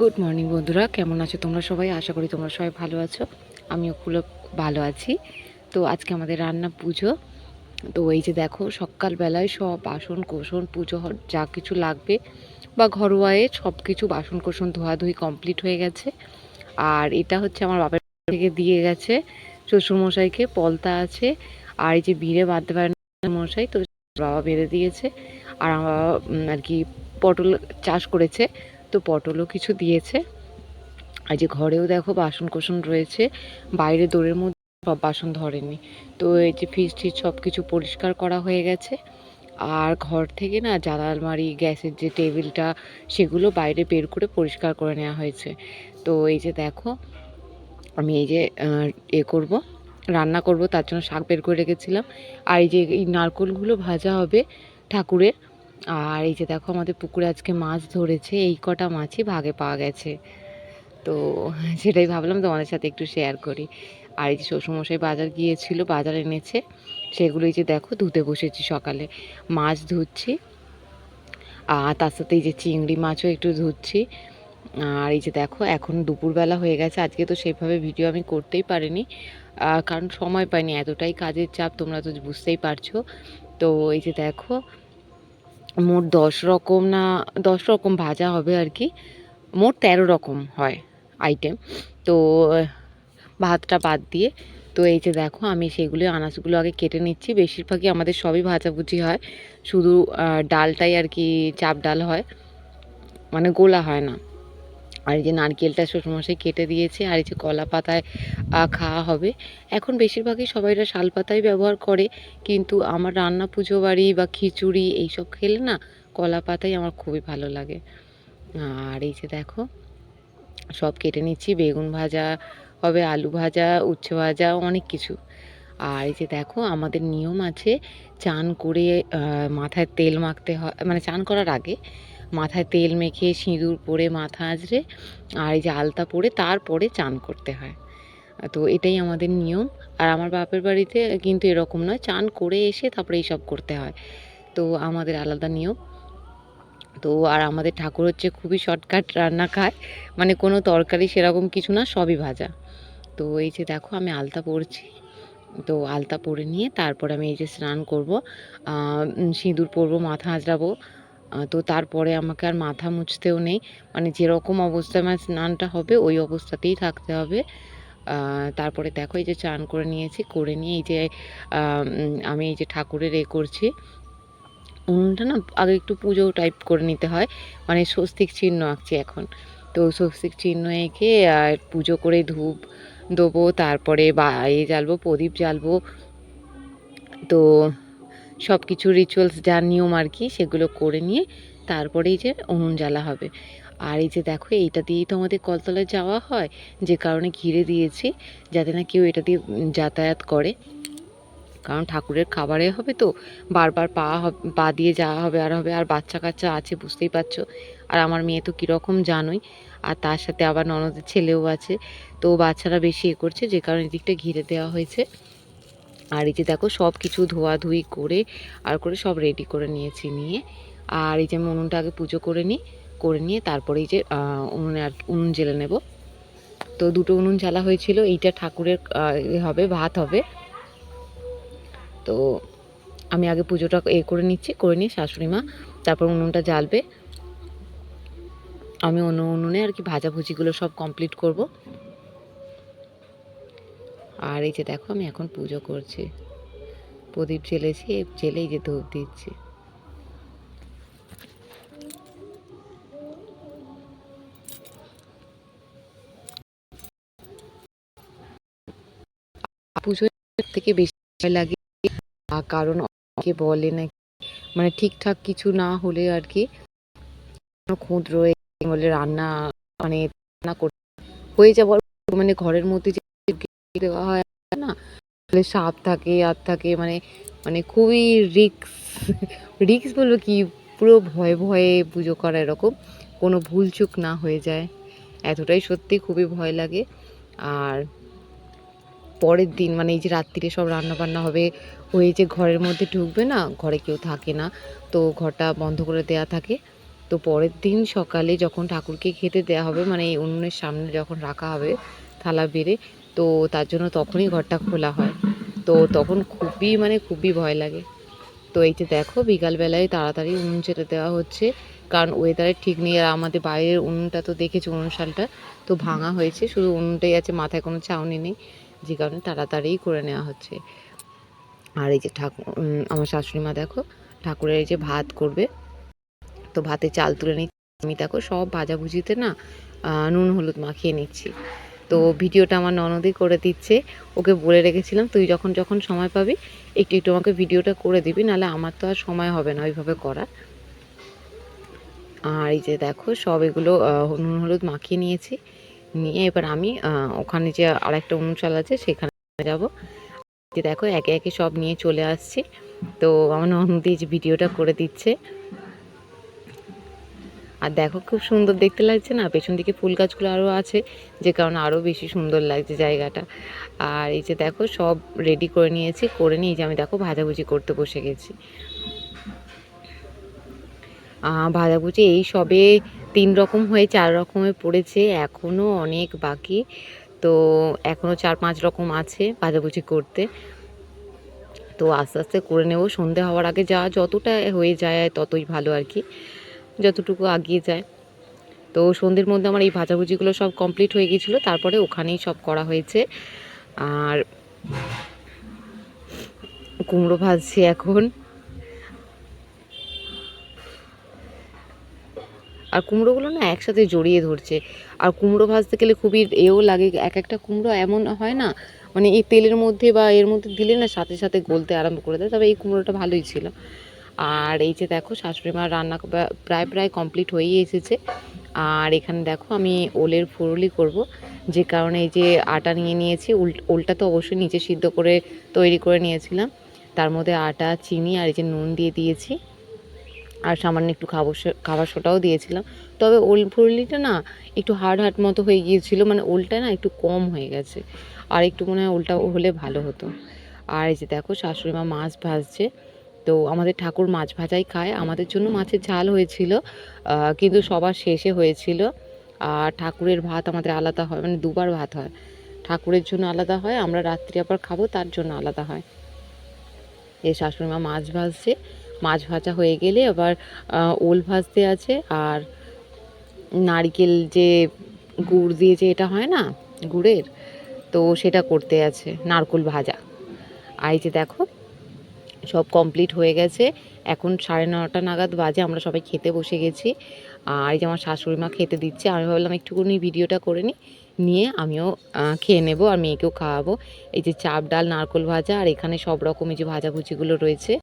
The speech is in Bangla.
গুড মর্নিং বন্ধুরা। কেমন আছো তোমরা সবাই? আশা করি তোমরা সবাই ভালো আছো। আমিও খুব ভালো আছি। তো আজকে আমাদের রান্না পুজো। তো এই যে দেখো, সকালবেলায় সব বাসন কোসন, পুজো যা কিছু লাগবে বা ঘরোয়ায়ে সব কিছু বাসন কোসন ধোয়াধুয়ি কমপ্লিট হয়ে গেছে। আর এটা হচ্ছে আমার বাপের বাড়ি থেকে দিয়ে গেছে। শ্বশুরমশাইকে পলতা আছে। আর এই যে ভিড়ে বাঁধতে পারে মশাই তো বাবা বেঁধে দিয়েছে। আর আমার আর কি পটল চাষ করেছে। তো পটলও কিছু দিয়েছে। আর যে ঘরেও দেখো বাসন কোসন রয়েছে, বাইরে দৌড়ের মধ্যে সব বাসন ধরেনি। তো এই যে ফ্রিজ টিজ সব কিছু পরিষ্কার করা হয়ে গেছে। আর ঘর থেকে না জানলা আলমারি গ্যাসের যে টেবিলটা, সেগুলো বাইরে বের করে পরিষ্কার করে নেওয়া হয়েছে। তো এই যে দেখো, আমি এই যে এ করব, রান্না করব, তার জন্য শাক বের করে রেখেছিলাম। আর এই যে এই নারকোলগুলো ভাজা হবে ঠাকুরের আর এই যে দেখো আমাদের পুকুরে আজকে মাছ ধরেছে, এই কটা মাছই ভাগে পাওয়া গেছে। তো সেটাই ভাবলাম তোমাদের সাথে একটু শেয়ার করি। আর এই যে শ্বশুরমশাই বাজার গিয়েছিল, বাজার এনেছে সেগুলো এই যে দেখো ধুতে বসেছি সকালে। মাছ ধুচ্ছি, আর তার সাথে এই যে চিংড়ি মাছও একটু ধুচ্ছি। আর এই যে দেখো এখন দুপুরবেলা হয়ে গেছে, আজকে তো সেইভাবে ভিডিও আমি করতেই পারিনি। কারণ সময় পাইনি, এতটাই কাজের চাপ, তোমরা তো বুঝতেই পারছ। তো এই যে দেখো মোট দশ রকম না, দশ রকম ভাজা হবে আর কি। মোট তেরো রকম হয় আইটেম তো, ভাতটা বাদ দিয়ে, তো এই যে দেখো, আমি সেগুলো, আনাজগুলো আগে কেটে নিচ্ছি। বেশিরভাগই আমাদের সবই ভাজাভুজি হয়। শুধু ডালটাই আর কি চাপ ডাল হয়। মানে গোলা হয় না। আর এই যে নারকেলটা শ্বশুরমশাই কেটে দিয়েছে, আর এই যে কলা পাতায় খাওয়া হবে। এখন বেশিরভাগই সবাইরা শাল পাতাই ব্যবহার করে, কিন্তু আমার রান্না পুজো বাড়ি বা খিচুড়ি এইসব খেলে না কলা পাতাই আমার খুবই ভালো লাগে। আর এই যে দেখো, সব কেটে নিচ্ছি, বেগুন ভাজা হবে, আলু ভাজা, উচ্ছে ভাজা, অনেক কিছু। আর এই যে দেখো, আমাদের নিয়ম আছে, চান করে মাথায় তেল মাখতে হয় মানে চান করার আগে মাথায় তেল মেখে সিঁদুর পরে মাথা আঁচড়ে আর এই যে আলতা পরে তারপরে চান করতে হয়। তো এটাই আমাদের নিয়ম। আর আমার বাপের বাড়িতে কিন্তু এরকম নয়, চান করে এসে তারপরে এইসব করতে হয়। তো আমাদের আলাদা নিয়ম। তো আর আমাদের ঠাকুর হচ্ছে খুবই শর্টকাট রান্না খায়। মানে কোনো তরকারি সেরকম কিছু না, সবই ভাজা। তো এই যে দেখো আমি আলতা পরছি। তো আলতা পরে নিয়ে তারপর আমি এই যে স্নান করব। সিঁদুর পরবো, মাথা আঁচড়াবো। তো তারপরে আমাকে আর মাথা মুছতেও নেই। মানে যেরকম অবস্থায় আমার স্নানটা হবে, ওই অবস্থাতেই থাকতে হবে। তারপরে দেখো, এই যে চান করে নিয়েছি, করে নিয়ে এই যে আমি এই যে ঠাকুরের এ করছি। উনুনটা না আগে একটু পুজো টাইপ করে নিতে হয়। মানে স্বস্তিক চিহ্ন আঁকছি এখন। তো স্বস্তিক চিহ্ন এঁকে, আর পুজো করে ধূপ দেবো, তারপরে বা এ জ্বালবো, প্রদীপ জ্বালবো। তো সব কিছু রিচুয়ালস যা নিয়ম আর কি, সেগুলো করে নিয়ে তারপরে এই যে উনুন জ্বালা হবে। আর এই যে দেখো, এইটা দিয়েই তো আমাদের কলতলায় যাওয়া হয়। যে কারণে ঘিরে দিয়েছি, যাতে না কেউ এটা দিয়ে যাতায়াত করে। কারণ ঠাকুরের খাবারে হবে তো, বারবার পা হবে, পা দিয়ে যাওয়া হবে, আর হবে, আর বাচ্চা কাচ্চা আছে, বুঝতেই পারছ। আর আমার মেয়ে তো কীরকম জানোই। আর তার সাথে আবার ননদের ছেলেও আছে। তো বাচ্চারা বেশি এ করছে, যে কারণে এদিকটা ঘিরে দেওয়া হয়েছে। আর এই যে দেখো সব কিছু ধোয়াধুয়ি করে আর করে সব রেডি করে নিয়েছি নিয়ে। আর এই যে আমি উনুনটা আগে পুজো করে নিই, করে নিয়ে তারপরে এই যে উনুনে আর উনুন জেলে নেব। তো দুটো উনুন জ্বালা হয়েছিল, এইটা ঠাকুরের হবে, ভাত হবে। তো আমি আগে পুজোটা এ করে নিচ্ছি, করে নিয়ে শাশুড়ি মা তারপর উনুনটা জ্বালবে। আমি অন্য উনুনে আর কি ভাজাভুজিগুলো সব কমপ্লিট করব। আর এই যে দেখো, আমি এখন পুজো করছি। প্রদীপ জ্বেলেছি জেলে এই যে ধূপ দিচ্ছি। পুজোর থেকে বেশি লাগে কারণ অনেকে বলে না মানে ঠিকঠাক কিছু না হলে আর কি খুঁত রয়ে বলে রান্না মানে রান্না করতে হয়ে যাওয়ার মানে ঘরের মধ্যে যে দেওয়া হয়, না? তাহলে সাপ থাকে আর থাকে মানে মানে খুবই রিক্স রিক্স বলব কি, পুরো ভয়ে ভয়ে পুজো করা এরকম, কোনো ভুলচুক না হয়ে যায়। এতটাই সত্যি খুবই ভয় লাগে। আর পরের দিন মানে এই যে রাত্রিরে সব রান্না বান্না হবে, হয়ে যে ঘরের মধ্যে ঢুকবে না, ঘরে কেউ থাকে না, তো ঘরটা বন্ধ করে দেয়া থাকে। তো পরের দিন সকালে যখন ঠাকুরকে খেতে দেওয়া হবে মানে এই উনুনের সামনে যখন রাখা হবে, থালা বেড়ে তো তার জন্য তখনই ঘরটা খোলা হয়। তো তখন খুবই মানে খুবই ভয় লাগে। তো এই যে দেখো বিকালবেলায় তাড়াতাড়ি উনুন ছেড়ে দেওয়া হচ্ছে। কারণ ওয়েদারের ঠিক নেই আর আমাদের বাইরের উনুনটা তো দেখেছি উনুন শালটা? তো ভাঙা হয়েছে। শুধু উনুনটাই আছে, মাথায় কোনো ছাউনি নেই। যে কারণে তাড়াতাড়িই করে নেওয়া হচ্ছে। আর এই যে ঠাকুর আমার শাশুড়ি মা দেখো, ঠাকুরের এই যে ভাত করবে। তো ভাতে চাল তুলে নিচ্ছি। আমি দেখো সব ভাজাভুজিতে না নুন হলুদ মাখিয়ে নিচ্ছি। তো ভিডিওটা আমার ননদই করে দিচ্ছে। ওকে বলে রেখেছিলাম, তুই যখন যখন সময় পাবি, একটু একটু আমাকে ভিডিওটা করে দিবি, নাহলে আমার তো আর সময় হবে না ওইভাবে করার। আর এই যে দেখো, সব এগুলো নুন হলুদ মাখিয়ে নিয়েছি। নিয়ে এবার আমি ওখানে যে আরেকটা অনুষ্ঠান আছে, সেখানে যাব। দেখো, একে একে সব নিয়ে চলে আসছি। তো আমার ননদি যে ভিডিওটা করে দিচ্ছে। আর দেখো খুব সুন্দর দেখতে লাগছে না? পেছন দিকে ফুল গাছগুলো আরও আছে, যে কারণে আরও বেশি সুন্দর লাগছে জায়গাটা। আর এই যে দেখো, সব রেডি করে নিয়েছি, করে নিয়ে যে আমি দেখো ভাজাভুজি করতে বসে গেছি। ভাজাভুজি এই সবে তিন রকম হয়ে, চার রকমে পড়েছে এখনও অনেক বাকি। তো এখনও চার পাঁচ রকম আছে ভাজাভুজি করতে। তো আস্তে আস্তে করে নেব। সন্ধে হওয়ার আগে যা যতটা হয়ে যায় ততই ভালো আর কি। যতটুকু আগিয়ে যায়। তো সন্ধ্যের মধ্যে আমার এই ভাজাভুজিগুলো সব কমপ্লিট হয়ে গিয়েছিল, তারপরে ওখানেই সব করা হয়েছে। আর কুমড়ো ভাজছি এখন। আর কুমড়োগুলো না একসাথে জড়িয়ে ধরছে। আর কুমড়ো ভাজতে গেলে খুবই এও লাগে, এক একটা কুমড়ো এমন হয় না মানে এই তেলের মধ্যে বা এর মধ্যে দিলে না সাথে সাথে গলতে আরম্ভ করে দেয়, তবে এই কুমড়োটা ভালোই ছিল। আর এই যে দেখো শাশুড়ি মার রান্না প্রায় প্রায় কমপ্লিট হয়েই এসেছে। আর এখানে দেখো, আমি ওলের ফুরুলি করব, যে কারণে এই যে আটা নিয়ে নিয়েছি ওলটা তো অবশ্যই নিচে সিদ্ধ করে তৈরি করে নিয়েছিলাম। তার মধ্যে আটা, চিনি আর এই যে নুন দিয়ে দিয়েছি। আর সামান্য একটু খাবার খাবার সোটাও দিয়েছিলাম। তবে ওল ফুরুলিটা না একটু হার্ড হার্ড মতো হয়ে গিয়েছিল মানে ওলটা না একটু কম হয়ে গেছে। আর একটু মনে হয় ওলটা হলে ভালো হতো। আর এই যে দেখো শাশুড়ি মা মাছ ভাজছে। তো আমাদের ঠাকুর মাছ ভাজাই খায়। আমাদের জন্য মাছের ঝাল হয়েছিল কিন্তু সবার শেষে হয়েছিল। আর ঠাকুরের ভাত আমাদের আলাদা হয় মানে দুবার ভাত হয়। ঠাকুরের জন্য আলাদা হয়, আমরা রাত্রি আবার খাব, তার জন্য আলাদা হয়। এই শাশুড়ি মা মাছ ভাজছে। মাছ ভাজা হয়ে গেলে আবার ওল ভাজতে আছে। আর নারকেল যে গুড় দিয়ে যে এটা হয় না, গুড়ের, তো সেটা করতে আছে, নারকোল ভাজা। আর যে দেখো সব কমপ্লিট হয়ে গেছে। এখন সাড়ে নটা নাগাদ বাজে, আমরা সবাই খেতে বসে গেছি। আর এই যে আমার শাশুড়ি মা খেতে দিচ্ছে, আমি ভাবলাম একটুকুনি ভিডিওটা করে নিই নিয়ে আমিও খেয়ে নেব আর মেয়েকেও খাওয়াবো। এই যে চাপ ডাল, নারকোল ভাজা, আর এখানে সব রকমের যে ভাজাভুজিগুলো রয়েছে।